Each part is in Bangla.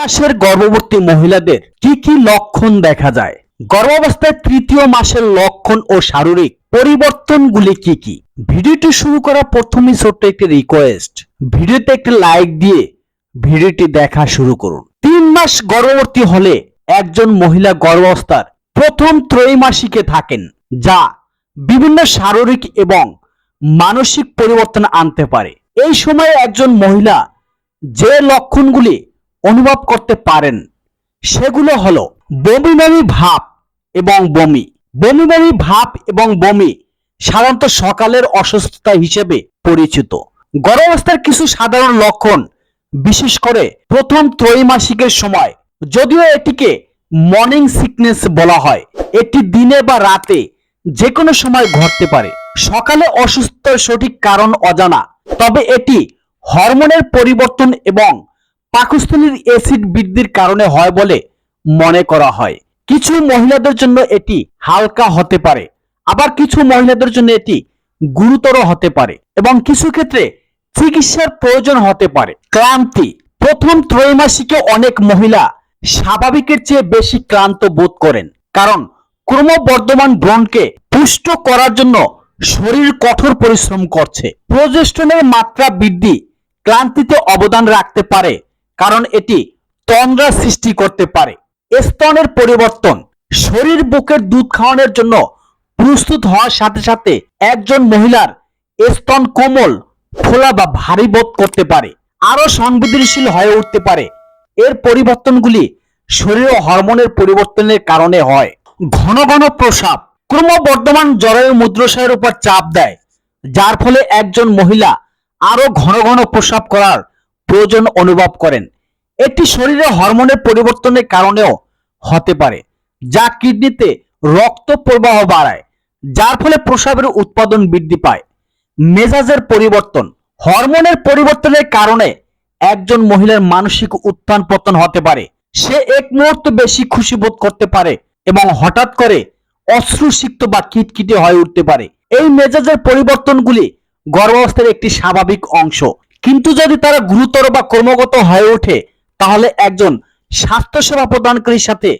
মাসের গর্ভবতী মহিলাদের কি কি লক্ষণ দেখা যায়? গর্ভাবস্থায় তৃতীয় মাসের লক্ষণ ও শারীরিক পরিবর্তনগুলি কি কি? ভিডিওটি শুরু করা প্রথমেই ছোট্ট একটি রিকোয়েস্ট ভিডিওতে একটি লাইক দিয়ে ভিডিওটি দেখা শুরু করুন। তিন মাস গর্ভবতী হলে একজন মহিলা গর্ভাবস্থার প্রথম ত্রৈমাসিকে থাকেন, যা বিভিন্ন শারীরিক এবং মানসিক পরিবর্তন আনতে পারে। এই সময়ে একজন মহিলা যে লক্ষণগুলি অনুভব করতে পারেন। সেগুলো হলো বমি বমি ভাব এবং বমি। বমি বমি ভাব এবং বমি সাধারণত সকালের অসুস্থতা হিসেবে পরিচিত। গর্ভাবস্থার কিছু সাধারণ লক্ষণ, বিশেষ করে প্রথম ত্রৈমাসিকের সময়, যদিও এটিকে মর্নিং সিকনেস বলা হয়। এটি দিনে বা রাতে যে কোনো সময় ঘটতে পারে। সকালে অসুস্থতার সঠিক কারণ অজানা, তবে এটি হরমোনের পরিবর্তন এবং পাকস্থলীর অ্যাসিড বৃদ্ধির কারণে হয় বলে মনে করা হয়। কিছু মহিলাদের জন্য এটি হালকা হতে পারে, আবার কিছু মহিলাদের জন্য এটি গুরুতর হতে পারে এবং কিছু ক্ষেত্রে চিকিৎসার প্রয়োজন হতে পারে। ক্লান্তি, প্রথম ত্রৈমাসিকে অনেক মহিলা স্বাভাবিকের চেয়ে বেশি ক্লান্ত বোধ করেন, কারণ ক্রমবর্ধমান ব্রণকে পুষ্ট করার জন্য শরীর কঠোর পরিশ্রম করছে। প্রজেস্টনের মাত্রা বৃদ্ধি ক্লান্তিতে অবদান রাখতে পারে কারণ এটি তন্দ্রা সৃষ্টি করতে পারে। স্তনের পরিবর্তন শরীর বুকের দুধ খাওয়ানোর জন্য প্রস্তুত হওয়ার সাথে সাথে একজন মহিলার স্তন কোমল, ফোলা বা ভারী বোধ করতে পারে আরও সংবেদনশীল হয়ে উঠতে পারে। এর পরিবর্তনগুলি শরীর হরমোনের পরিবর্তনের কারণে হয়। ঘন ঘন প্রসাব ক্রমবর্ধমান জ্বরের মুদ্রাশয়ের উপর চাপ দেয়, যার ফলে একজন মহিলা আরও ঘন ঘন প্রসাব করার প্রয়োজন অনুভব করেন। এটি শরীরে হরমোনের পরিবর্তনের কারণেও হতে পারে, যা কিডনিতে রক্ত প্রবাহ বাড়ায়, যার ফলে প্রসাবের উৎপাদন বৃদ্ধি পায়। মেজাজের পরিবর্তন, হরমোনের পরিবর্তনের কারণে একজন মহিলার মানসিক উত্থান পতন হতে পারে। সে এক মুহূর্ত বেশি খুশি বোধ করতে পারে এবং হঠাৎ করে অশ্রুসিক্ত বা কিটকিটে হয়ে উঠতে পারে। এই মেজাজের পরিবর্তনগুলি গর্ভাবস্থার একটি স্বাভাবিক অংশ। কিন্তু যদি তারা গুরুতর বা ক্রমাগত হয়ে ওঠে, তাহলে একজন স্বাস্থ্যসেবা প্রদানকারীর সাথে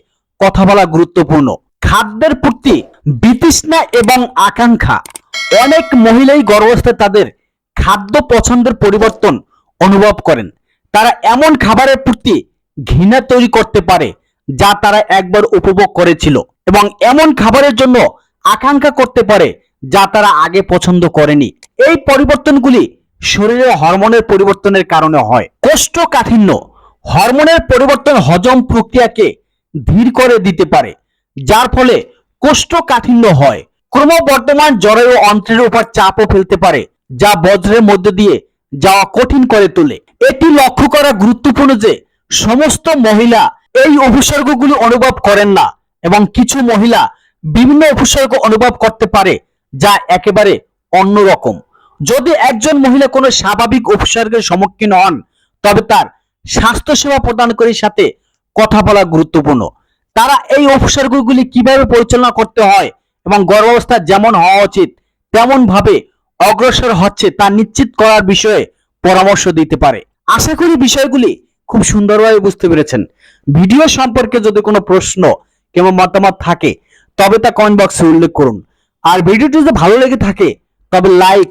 কথা বলা গুরুত্বপূর্ণ। খাদ্যের প্রতি বিতৃষ্ণা এবং আকাঙ্ক্ষা। অনেক মহিলাই গর্ভাবস্থায় তাদের খাদ্য পছন্দের পরিবর্তন অনুভব করেন। তারা এমন খাবারের প্রতি ঘৃণা তৈরি করতে পারে, যা তারা একবার উপভোগ করেছিল এবং এমন খাবারের জন্য আকাঙ্ক্ষা করতে পারে, যা তারা আগে পছন্দ করেনি। এই পরিবর্তনগুলি শরীরের হরমোনের পরিবর্তনের কারণে হয়। কোষ্ঠকাঠিন্য, হরমোনের পরিবর্তন হজম প্রক্রিয়াকে ধীর করে দিতে পারে, যার ফলে কোষ্ঠকাঠিন্য হয়। ক্রমবর্ধমান ও অন্ত্রের উপর চাপও ফেলতে পারে, যা বজ্রের মধ্য দিয়ে যাওয়া কঠিন করে তোলে। এটি লক্ষ্য করা গুরুত্বপূর্ণ যে সমস্ত মহিলা এই উপসর্গগুলি অনুভব করেন না এবং কিছু মহিলা বিভিন্ন উপসর্গ অনুভব করতে পারে, যা একেবারে অন্যরকম। যদি একজন মহিলা কোনো স্বাভাবিক উপসর্গের সম্মুখীন হন, তবে তার স্বাস্থ্যসেবা প্রদানকারীর সাথে কথা বলা গুরুত্বপূর্ণ। তারা এই উপসর্গগুলি কীভাবে পরিচালনা করতে হয় এবং গর্ভাবস্থা যেমন হওয়া উচিত তেমন ভাবে অগ্রসর হচ্ছে তা নিশ্চিত করার বিষয়ে পরামর্শ দিতে পারে। আশা করি বিষয়গুলি খুব সুন্দরভাবে বুঝতে পেরেছেন। ভিডিও সম্পর্কে যদি কোনো প্রশ্ন কিংবা মতামত থাকে, তবে তা কমেন্ট বক্সে উল্লেখ করুন। আর ভিডিওটি যদি ভালো লেগে থাকে, তবে লাইক